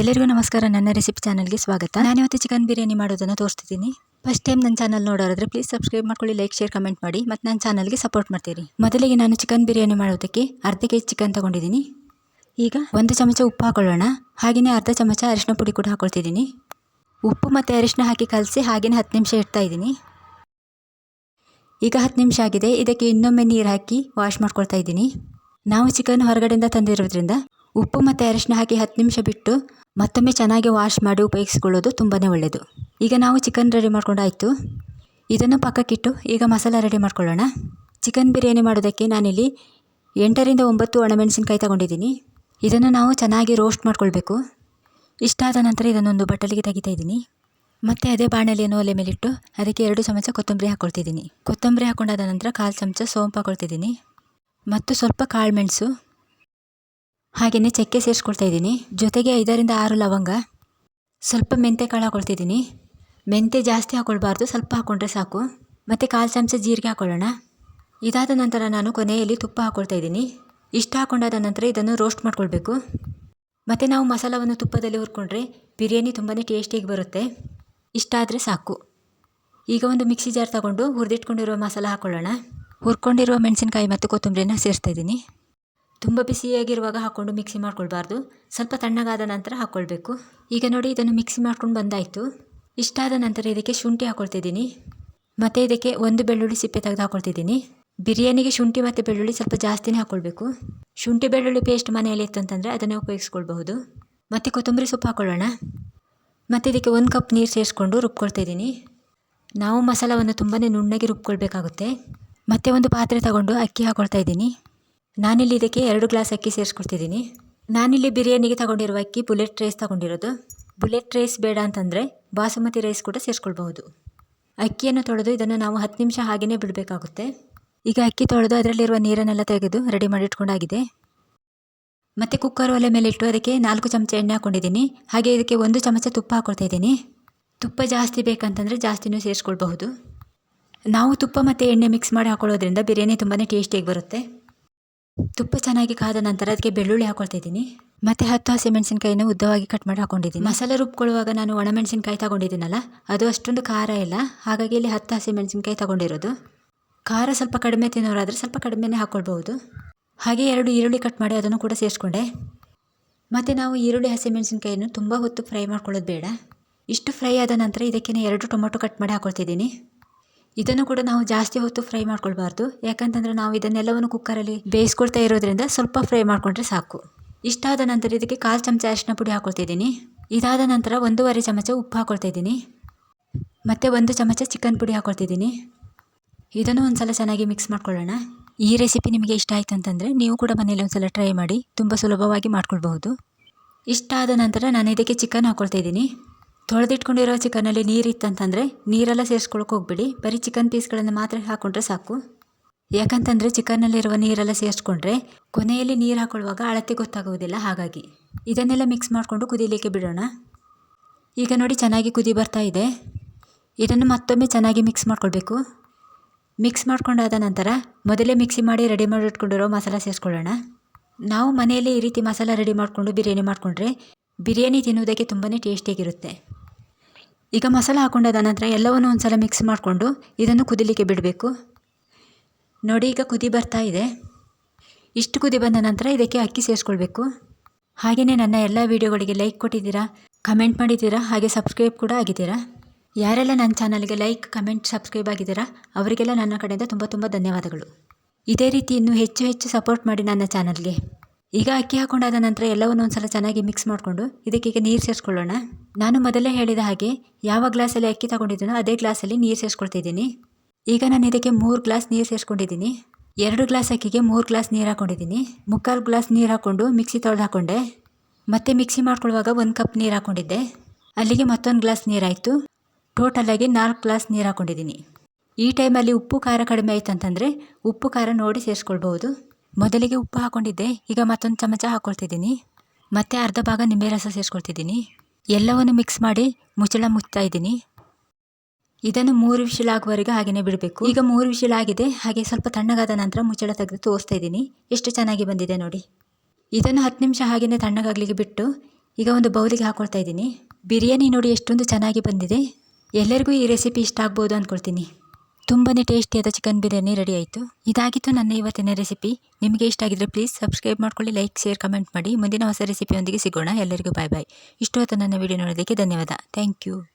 ಎಲ್ಲರಿಗೂ ನಮಸ್ಕಾರ. ನನ್ನ ರೆಸಿಪಿ ಚಾನಲ್ಗೆ ಸ್ವಾಗತ. ನಾನಿವತ್ತು ಚಿಕನ್ ಬಿರಿಯಾನಿ ಮಾಡೋದನ್ನು ತೋರಿಸ್ತಿದ್ದೀನಿ. ಫಸ್ಟ್ ಟೈಮ್ ನನ್ನ ಚಾನಲ್ ನೋಡೋರಾದ್ರೆ ಪ್ಲೀಸ್ ಸಬ್ಸ್ಕ್ರೈಬ್ ಮಾಡ್ಕೊಳ್ಳಿ ಲೈಕ್ ಶೇರ್ ಕಮೆಂಟ್ ಮಾಡಿ ಮತ್ತು ನನ್ನ ಚಾನಲ್ಗೆ ಸಪೋರ್ಟ್ ಮಾಡ್ತೀರಿ. ಮೊದಲಿಗೆ ನಾನು ಚಿಕನ್ ಬಿರಿಯಾನಿ ಮಾಡೋದಕ್ಕೆ ಅರ್ಧ ಕೆ ಜಿ ಚಿಕನ್ ತಗೊಂಡಿದ್ದೀನಿ. ಈಗ ಒಂದು ಚಮಚ ಉಪ್ಪು ಹಾಕೊಳ್ಳೋಣ. ಹಾಗೆಯೇ ಅರ್ಧ ಚಮಚ ಅರಿಶಿನ ಪುಡಿ ಕೂಡ ಹಾಕೊಳ್ತಿದ್ದೀನಿ. ಉಪ್ಪು ಮತ್ತು ಅರಿಶಿನ ಹಾಕಿ ಕಲಸಿ ಹಾಗೆಯೇ ಹತ್ತು ನಿಮಿಷ ಇಡ್ತಾ ಇದ್ದೀನಿ. ಈಗ ಹತ್ತು ನಿಮಿಷ ಆಗಿದೆ. ಇದಕ್ಕೆ ಇನ್ನೊಮ್ಮೆ ನೀರು ಹಾಕಿ ವಾಶ್ ಮಾಡ್ಕೊಳ್ತಾ ಇದ್ದೀನಿ. ನಾವು ಚಿಕನ್ ಹೊರಗಡೆಯಿಂದ ತಂದಿರೋದ್ರಿಂದ ಉಪ್ಪು ಮತ್ತು ಅರಿಶಿನ ಹಾಕಿ ಹತ್ತು ನಿಮಿಷ ಬಿಟ್ಟು ಮತ್ತೊಮ್ಮೆ ಚೆನ್ನಾಗಿ ವಾಶ್ ಮಾಡಿ ಉಪಯೋಗಿಸಿಕೊಳ್ಳೋದು ತುಂಬಾ ಒಳ್ಳೆಯದು ಈಗ ನಾವು ಚಿಕನ್ ರೆಡಿ ಮಾಡ್ಕೊಂಡಾಯಿತು ಇದನ್ನು ಪಕ್ಕಕ್ಕಿಟ್ಟು ಈಗ ಮಸಾಲ ರೆಡಿ ಮಾಡ್ಕೊಳ್ಳೋಣ. ಚಿಕನ್ ಬಿರಿಯಾನಿ ಮಾಡೋದಕ್ಕೆ ನಾನಿಲ್ಲಿ ಎಂಟರಿಂದ ಒಂಬತ್ತು ಒಣಮೆಣಸಿನ್ಕಾಯಿ ತಗೊಂಡಿದ್ದೀನಿ. ಇದನ್ನು ನಾವು ಚೆನ್ನಾಗಿ ರೋಸ್ಟ್ ಮಾಡ್ಕೊಳ್ಬೇಕು. ಇಷ್ಟಾದ ನಂತರ ಇದನ್ನೊಂದು ಬಟ್ಟಲಿಗೆ ತೆಗಿತಾ ಇದ್ದೀನಿ. ಮತ್ತು ಅದೇ ಬಾಣಲೆಯನ್ನು ಒಲೆ ಮೇಲಿಟ್ಟು ಅದಕ್ಕೆ ಎರಡು ಚಮಚ ಕೊತ್ತಂಬರಿ ಹಾಕ್ಕೊಳ್ತಿದ್ದೀನಿ ಕೊತ್ತಂಬರಿ ಹಾಕ್ಕೊಂಡಾದ ನಂತರ ಕಾಲು ಚಮಚ ಸೋಂಪು ಹಾಕ್ಕೊಳ್ತಿದ್ದೀನಿ ಮತ್ತು ಸ್ವಲ್ಪ ಕಾಳು ಮೆಣಸು ಹಾಗೆಯೇ ಚಕ್ಕೆ ಸೇರಿಸ್ಕೊಳ್ತಾ ಇದ್ದೀನಿ. ಜೊತೆಗೆ ಐದರಿಂದ ಆರು ಲವಂಗ. ಸ್ವಲ್ಪ ಮೆಂತೆ ಕಾಳು ಹಾಕೊಳ್ತಿದ್ದೀನಿ. ಮೆಂತೆ ಜಾಸ್ತಿ ಹಾಕ್ಕೊಳ್ಬಾರ್ದು ಸ್ವಲ್ಪ ಹಾಕ್ಕೊಂಡ್ರೆ ಸಾಕು. ಮತ್ತು ಕಾಲು ಚಮಚ ಜೀರಿಗೆ ಹಾಕೊಳ್ಳೋಣ. ಇದಾದ ನಂತರ ನಾನು ಕೊನೆಯಲ್ಲಿ ತುಪ್ಪ ಹಾಕ್ಕೊಳ್ತಾ ಇದ್ದೀನಿ. ಇಷ್ಟು ಹಾಕ್ಕೊಂಡಾದ ನಂತರ ಇದನ್ನು ರೋಸ್ಟ್ ಮಾಡ್ಕೊಳ್ಬೇಕು. ಮತ್ತು ನಾವು ಮಸಾಲವನ್ನು ತುಪ್ಪದಲ್ಲಿ ಹುರ್ಕೊಂಡ್ರೆ ಬಿರಿಯಾನಿ ತುಂಬಾ ಟೇಸ್ಟಿಯಾಗಿ ಬರುತ್ತೆ. ಇಷ್ಟಾದರೆ ಸಾಕು. ಈಗ ಒಂದು ಮಿಕ್ಸಿ ಜಾರ್ ತಗೊಂಡು ಹುರಿದಿಟ್ಕೊಂಡಿರುವ ಮಸಾಲ ಹಾಕ್ಕೊಳ್ಳೋಣ ಹುರ್ಕೊಂಡಿರುವ ಮೆಣಸಿನಕಾಯಿ ಮತ್ತು ಕೊತ್ತಂಬರಿನ ಸೇರಿಸ್ತಾ ಇದ್ದೀನಿ. ತುಂಬ ಬಿಸಿಯಾಗಿರುವಾಗ ಹಾಕ್ಕೊಂಡು ಮಿಕ್ಸಿ ಮಾಡ್ಕೊಳ್ಬಾರ್ದು. ಸ್ವಲ್ಪ ತಣ್ಣಗಾದ ನಂತರ ಹಾಕ್ಕೊಳ್ಬೇಕು. ಈಗ ನೋಡಿ ಇದನ್ನು ಮಿಕ್ಸಿ ಮಾಡ್ಕೊಂಡು ಬಂದಾಯಿತು. ಇಷ್ಟಾದ ನಂತರ ಇದಕ್ಕೆ ಶುಂಠಿ ಹಾಕ್ಕೊಳ್ತಿದ್ದೀನಿ. ಮತ್ತು ಇದಕ್ಕೆ ಒಂದು ಬೆಳ್ಳುಳ್ಳಿ ಸಿಪ್ಪೆ ತೆಗೆದು ಹಾಕ್ಕೊಳ್ತಿದ್ದೀನಿ. ಬಿರಿಯಾನಿಗೆ ಶುಂಠಿ ಮತ್ತು ಬೆಳ್ಳುಳ್ಳಿ ಸ್ವಲ್ಪ ಜಾಸ್ತಿನೇ ಹಾಕ್ಕೊಳ್ಬೇಕು. ಶುಂಠಿ ಬೆಳ್ಳುಳ್ಳಿ ಪೇಸ್ಟ್ ಮನೆಯಲ್ಲಿ ಇತ್ತಂತಂದರೆ ಅದನ್ನೇ ಉಪಯೋಗಿಸ್ಕೊಳ್ಬಹುದು. ಮತ್ತು ಕೊತ್ತಂಬರಿ ಸೊಪ್ಪು ಹಾಕ್ಕೊಳ್ಳೋಣ. ಮತ್ತು ಇದಕ್ಕೆ ಒಂದು ಕಪ್ ನೀರು ಸೇರಿಸ್ಕೊಂಡು ರುಬ್ಕೊಳ್ತಿದ್ದೀನಿ. ನಾವು ಮಸಾಲವನ್ನು ತುಂಬಾ ನುಣ್ಣಗೆ ರುಬ್ಕೊಳ್ಬೇಕಾಗುತ್ತೆ. ಮತ್ತೆ ಒಂದು ಪಾತ್ರೆ ತಗೊಂಡು ಅಕ್ಕಿ ಹಾಕ್ಕೊಳ್ತಾ ಇದ್ದೀನಿ. ನಾನಿಲ್ಲಿ ಇದಕ್ಕೆ ಎರಡು ಗ್ಲಾಸ್ ಅಕ್ಕಿ ಸೇರಿಸ್ಕೊಡ್ತಿದ್ದೀನಿ. ನಾನಿಲ್ಲಿ ಬಿರಿಯಾನಿಗೆ ತಗೊಂಡಿರುವ ಅಕ್ಕಿ ಬುಲೆಟ್ ರೈಸ್ ತಗೊಂಡಿರೋದು. ಬುಲೆಟ್ ರೈಸ್ ಬೇಡ ಅಂತಂದರೆ ಬಾಸುಮತಿ ರೈಸ್ ಕೂಡ ಸೇರಿಸ್ಕೊಳ್ಬಹುದು. ಅಕ್ಕಿಯನ್ನು ತೊಳೆದು ಇದನ್ನು ನಾವು ಹತ್ತು ನಿಮಿಷ ಹಾಗೆಯೇ ಬಿಡಬೇಕಾಗುತ್ತೆ. ಈಗ ಅಕ್ಕಿ ತೊಳೆದು ಅದರಲ್ಲಿರುವ ನೀರನ್ನೆಲ್ಲ ತೆಗೆದು ರೆಡಿ ಮಾಡಿಟ್ಕೊಂಡಾಗಿದೆ. ಮತ್ತು ಕುಕ್ಕರ್ ಒಲೆ ಮೇಲೆ ಇಟ್ಟು ಅದಕ್ಕೆ ನಾಲ್ಕು ಚಮಚ ಎಣ್ಣೆ ಹಾಕ್ಕೊಂಡಿದ್ದೀನಿ ಹಾಗೆ ಇದಕ್ಕೆ ಒಂದು ಚಮಚ ತುಪ್ಪ ಹಾಕೊಳ್ತಾ ಇದ್ದೀನಿ ತುಪ್ಪ ಜಾಸ್ತಿ ಬೇಕಂತಂದರೆ ಜಾಸ್ತಿನೂ ಸೇರಿಸ್ಕೊಳ್ಬಹುದು. ನಾವು ತುಪ್ಪ ಮತ್ತು ಎಣ್ಣೆ ಮಿಕ್ಸ್ ಮಾಡಿ ಹಾಕೊಳ್ಳೋದ್ರಿಂದ ಬಿರಿಯಾನಿ ತುಂಬಾ ಟೇಸ್ಟಿಯಾಗಿ ಬರುತ್ತೆ. ತುಪ್ಪ ಚೆನ್ನಾಗಿ ಕಾದ ನಂತರ ಅದಕ್ಕೆ ಬೆಳ್ಳುಳ್ಳಿ ಹಾಕೊಳ್ತಿದ್ದೀನಿ ಮತ್ತು ಹತ್ತು ಹಸಿಮೆಣಸಿನ್ಕಾಯಿನ ಉದ್ದವಾಗಿ ಕಟ್ ಮಾಡಿ ಹಾಕೊಂಡಿದ್ದೀನಿ. ಮಸಾಲೆ ರುಬ್ಕೊಳ್ಳುವಾಗ ನಾನು ಒಣಮೆಣಸಿನ್ಕಾಯಿ ತಗೊಂಡಿದ್ದೀನಲ್ಲ, ಅದು ಅಷ್ಟೊಂದು ಖಾರ ಇಲ್ಲ. ಹಾಗಾಗಿ ಇಲ್ಲಿ ಹತ್ತು ಹಸಿಮೆಣಸಿನ್ಕಾಯಿ ತಗೊಂಡಿರೋದು. ಖಾರ ಸ್ವಲ್ಪ ಕಡಿಮೆ ತಿನ್ನೋರಾದರೆ ಸ್ವಲ್ಪ ಕಡಿಮೆನೇ ಹಾಕ್ಕೊಳ್ಬಹುದು ಹಾಗೆ ಎರಡು ಈರುಳ್ಳಿ ಕಟ್ ಮಾಡಿ ಅದನ್ನು ಕೂಡ ಸೇರಿಸ್ಕೊಂಡೆ. ಮತ್ತು ನಾವು ಈರುಳ್ಳಿ ಹಸಿಮೆಣಸಿನ್ಕಾಯಿಯನ್ನು ತುಂಬ ಹೊತ್ತು ಫ್ರೈ ಮಾಡ್ಕೊಳ್ಳೋದು ಬೇಡ. ಇಷ್ಟು ಫ್ರೈ ಆದ ನಂತರ ಇದಕ್ಕೆ ಎರಡು ಟೊಮೊಟೊ ಕಟ್ ಮಾಡಿ ಹಾಕ್ಕೊಳ್ತಿದ್ದೀನಿ ಇದನ್ನು ಕೂಡ ನಾವು ಜಾಸ್ತಿ ಹೊತ್ತು ಫ್ರೈ ಮಾಡ್ಕೊಳ್ಬಾರ್ದು. ಯಾಕಂತಂದರೆ ನಾವು ಇದನ್ನೆಲ್ಲವನ್ನು ಕುಕ್ಕರಲ್ಲಿ ಬೇಯಿಸ್ಕೊಳ್ತಾ ಇರೋದ್ರಿಂದ ಸ್ವಲ್ಪ ಫ್ರೈ ಮಾಡಿಕೊಂಡ್ರೆ ಸಾಕು. ಇಷ್ಟಾದ ನಂತರ ಇದಕ್ಕೆ ಕಾಲು ಚಮಚ ಅರಿಶಿನ ಪುಡಿ ಹಾಕ್ಕೊಳ್ತಿದ್ದೀನಿ ಇದಾದ ನಂತರ ಒಂದೂವರೆ ಚಮಚ ಉಪ್ಪು ಹಾಕ್ಕೊಳ್ತಾ ಇದ್ದೀನಿ ಮತ್ತು ಒಂದು ಚಮಚ ಚಿಕನ್ ಪುಡಿ ಹಾಕ್ಕೊಳ್ತಿದ್ದೀನಿ ಇದನ್ನು ಒಂದು ಸಲ ಚೆನ್ನಾಗಿ ಮಿಕ್ಸ್ ಮಾಡ್ಕೊಳ್ಳೋಣ. ಈ ರೆಸಿಪಿ ನಿಮಗೆ ಇಷ್ಟ ಆಯಿತು ಅಂತಂದರೆ ನೀವು ಕೂಡ ಮನೇಲಿ ಒಂದು ಸಲ ಟ್ರೈ ಮಾಡಿ. ತುಂಬ ಸುಲಭವಾಗಿ ಮಾಡ್ಕೊಳ್ಬಹುದು. ಇಷ್ಟಾದ ನಂತರ ನಾನು ಇದಕ್ಕೆ ಚಿಕನ್ ಹಾಕ್ಕೊಳ್ತಾ ತೊಳೆದಿಟ್ಕೊಂಡಿರೋ ಚಿಕನಲ್ಲಿ ನೀರಿತ್ತಂತಂದರೆ ನೀರೆಲ್ಲ ಸೇರಿಸ್ಕೊಳಕ್ಕೆ ಹೋಗ್ಬಿಡಿ. ಬರೀ ಚಿಕನ್ ಪೀಸ್ಗಳನ್ನು ಮಾತ್ರ ಹಾಕ್ಕೊಂಡ್ರೆ ಸಾಕು. ಯಾಕಂತಂದರೆ ಚಿಕನ್ನಲ್ಲಿರುವ ನೀರೆಲ್ಲ ಸೇರಿಸ್ಕೊಂಡ್ರೆ ಕೊನೆಯಲ್ಲಿ ನೀರು ಹಾಕೊಳ್ಳುವಾಗ ಅಳತೆ ಗೊತ್ತಾಗುವುದಿಲ್ಲ ಹಾಗಾಗಿ. ಇದನ್ನೆಲ್ಲ ಮಿಕ್ಸ್ ಮಾಡಿಕೊಂಡು ಕುದಿಲಿಕ್ಕೆ ಬಿಡೋಣ. ಈಗ ನೋಡಿ ಚೆನ್ನಾಗಿ ಕುದಿ ಬರ್ತಾ ಇದೆ. ಇದನ್ನು ಮತ್ತೊಮ್ಮೆ ಚೆನ್ನಾಗಿ ಮಿಕ್ಸ್ ಮಾಡ್ಕೊಳ್ಬೇಕು. ಮಿಕ್ಸ್ ಮಾಡ್ಕೊಂಡಾದ ನಂತರ ಮೊದಲೇ ಮಿಕ್ಸಿ ಮಾಡಿ ರೆಡಿ ಮಾಡಿ ಇಟ್ಕೊಂಡಿರೋ ಮಸಾಲ ಸೇರಿಸ್ಕೊಳ್ಳೋಣ. ನಾವು ಮನೆಯಲ್ಲೇ ಈ ರೀತಿ ಮಸಾಲ ರೆಡಿ ಮಾಡಿಕೊಂಡು ಬಿರಿಯಾನಿ ಮಾಡಿಕೊಂಡ್ರೆ ಬಿರಿಯಾನಿ ತಿನ್ನುವುದಕ್ಕೆ ತುಂಬಾ ಟೇಸ್ಟಿಯಾಗಿರುತ್ತೆ ಈಗ ಮಸಾಲ ಹಾಕೊಂಡಾದ ನಂತರ ಎಲ್ಲವನ್ನು ಒಂದು ಸಲ ಮಿಕ್ಸ್ ಮಾಡಿಕೊಂಡು ಇದನ್ನು ಕುದಿಲಿಕ್ಕೆ ಬಿಡಬೇಕು. ನೋಡಿ ಈಗ ಕುದಿ ಬರ್ತಾ ಇದೆ. ಇಷ್ಟು ಕುದಿ ಬಂದ ನಂತರ ಇದಕ್ಕೆ ಅಕ್ಕಿ ಸೇರಿಸ್ಕೊಳ್ಬೇಕು. ಹಾಗೆಯೇ ನನ್ನ ಎಲ್ಲ ವೀಡಿಯೋಗಳಿಗೆ ಲೈಕ್ ಕೊಟ್ಟಿದ್ದೀರಾ ಕಮೆಂಟ್ ಮಾಡಿದ್ದೀರಾ, ಹಾಗೆ ಸಬ್ಸ್ಕ್ರೈಬ್ ಕೂಡ ಆಗಿದ್ದೀರಾ. ಯಾರೆಲ್ಲ ನನ್ನ ಚಾನಲ್ಗೆ ಲೈಕ್ ಕಮೆಂಟ್ ಸಬ್ಸ್ಕ್ರೈಬ್ ಆಗಿದ್ದೀರಾ, ಅವರಿಗೆಲ್ಲ ನನ್ನ ಕಡೆಯಿಂದ ತುಂಬ ತುಂಬ ಧನ್ಯವಾದಗಳು. ಇದೇ ರೀತಿ ಇನ್ನೂ ಹೆಚ್ಚು ಹೆಚ್ಚು ಸಪೋರ್ಟ್ ಮಾಡಿ ನನ್ನ ಚಾನಲ್ಗೆ ಈಗ ಅಕ್ಕಿ ಹಾಕೊಂಡಾದ ನಂತರ ಎಲ್ಲವನ್ನು ಒಂದು ಸಲ ಚೆನ್ನಾಗಿ ಮಿಕ್ಸ್ ಮಾಡಿಕೊಂಡು ಇದಕ್ಕೆ ಈಗ ನೀರು ಸೇರಿಸ್ಕೊಳ್ಳೋಣ. ನಾನು ಮೊದಲೇ ಹೇಳಿದ ಹಾಗೆ ಯಾವ ಗ್ಲಾಸಲ್ಲಿ ಅಕ್ಕಿ ತಗೊಂಡಿದ್ದೀನೋ ಅದೇ ಗ್ಲಾಸಲ್ಲಿ ನೀರು ಸೇರಿಸ್ಕೊಳ್ತಿದ್ದೀನಿ. ಈಗ ನಾನು ಇದಕ್ಕೆ ಮೂರು ಗ್ಲಾಸ್ ನೀರು ಸೇರಿಸ್ಕೊಂಡಿದ್ದೀನಿ. ಎರಡು ಗ್ಲಾಸ್ ಅಕ್ಕಿಗೆ ಮೂರು ಗ್ಲಾಸ್ ನೀರು ಹಾಕ್ಕೊಂಡಿದ್ದೀನಿ ಮುಕ್ಕಾಲು ಗ್ಲಾಸ್ ನೀರು ಹಾಕ್ಕೊಂಡು ಮಿಕ್ಸಿ ತೊಳೆದು ಹಾಕ್ಕೊಂಡೆ ಮತ್ತೆ ಮಿಕ್ಸಿ ಮಾಡ್ಕೊಳ್ಳುವಾಗ ಒಂದು ಕಪ್ ನೀರು ಹಾಕ್ಕೊಂಡಿದ್ದೆ ಅಲ್ಲಿಗೆ ಮತ್ತೊಂದು ಗ್ಲಾಸ್ ನೀರಾಯಿತು ಟೋಟಲಾಗಿ ನಾಲ್ಕು ಗ್ಲಾಸ್ ನೀರು ಹಾಕ್ಕೊಂಡಿದ್ದೀನಿ ಈ ಟೈಮಲ್ಲಿ ಉಪ್ಪು ಖಾರ ಕಡಿಮೆ ಆಯಿತು ಅಂತಂದರೆ ಉಪ್ಪು ಖಾರ ನೋಡಿ ಸೇರಿಸ್ಕೊಳ್ಬಹುದು. ಮೊದಲಿಗೆ ಉಪ್ಪು ಹಾಕ್ಕೊಂಡಿದ್ದೆ ಈಗ ಮತ್ತೊಂದು ಚಮಚ ಹಾಕ್ಕೊಳ್ತಿದ್ದೀನಿ ಮತ್ತೆ ಅರ್ಧ ಭಾಗ ನಿಂಬೆ ರಸ ಸೇರಿಸ್ಕೊಳ್ತಿದ್ದೀನಿ. ಎಲ್ಲವನ್ನು ಮಿಕ್ಸ್ ಮಾಡಿ ಮುಚ್ಚಳ ಮುಚ್ತಾ ಇದ್ದೀನಿ. ಇದನ್ನು ಮೂರು ವಿಷಲ್ ಆಗುವವರೆಗೆ ಹಾಗೆಯೇ ಬಿಡಬೇಕು. ಈಗ ಮೂರು ವಿಷಲ್ ಆಗಿದೆ ಹಾಗೆ ಸ್ವಲ್ಪ ತಣ್ಣಗಾದ ನಂತರ ಮುಚ್ಚಳ ತೆಗೆದು ತೋರಿಸ್ತಾ ಇದ್ದೀನಿ. ಎಷ್ಟು ಚೆನ್ನಾಗಿ ಬಂದಿದೆ ನೋಡಿ. ಇದನ್ನು ಹತ್ತು ನಿಮಿಷ ಹಾಗೆಯೇ ತಣ್ಣಗಾಗಲಿಕ್ಕೆ ಬಿಟ್ಟು ಈಗ ಒಂದು ಬೌಲಿಗೆ ಹಾಕೊಳ್ತಾ ಇದ್ದೀನಿ. ಬಿರಿಯಾನಿ ನೋಡಿ ಎಷ್ಟೊಂದು ಚೆನ್ನಾಗಿ ಬಂದಿದೆ. ಎಲ್ಲರಿಗೂ ಈ ರೆಸಿಪಿ ಇಷ್ಟ ಆಗ್ಬೋದು ಅಂದ್ಕೊಳ್ತೀನಿ. ತುಂಬಾ ಟೇಸ್ಟಿಯಾದ ಚಿಕನ್ ಬಿರಿಯಾನಿ ರೆಡಿ ಆಯಿತು. ಇದಾಗಿತ್ತು ನನ್ನ ಇವತ್ತಿನ ರೆಸಿಪಿ. ನಿಮಗೆ ಇಷ್ಟ ಆಗಿದ್ರೆ ಪ್ಲೀಸ್ ಸಬ್ಸ್ಕ್ರೈಬ್ ಮಾಡ್ಕೊಳ್ಳಿ, ಲೈಕ್, ಶೇರ್, ಕಮೆಂಟ್ ಮಾಡಿ. ಮುಂದಿನ ಹೊಸ ರೆಸಿಪಿಯೊಂದಿಗೆ ಸಿಗೋಣ. ಎಲ್ಲರಿಗೂ ಬಾಯ್ ಬಾಯ್. ಇಷ್ಟು ಹೊತ್ತು ನನ್ನ ವಿಡಿಯೋ ನೋಡೋದಕ್ಕೆ ಧನ್ಯವಾದ. Thank you.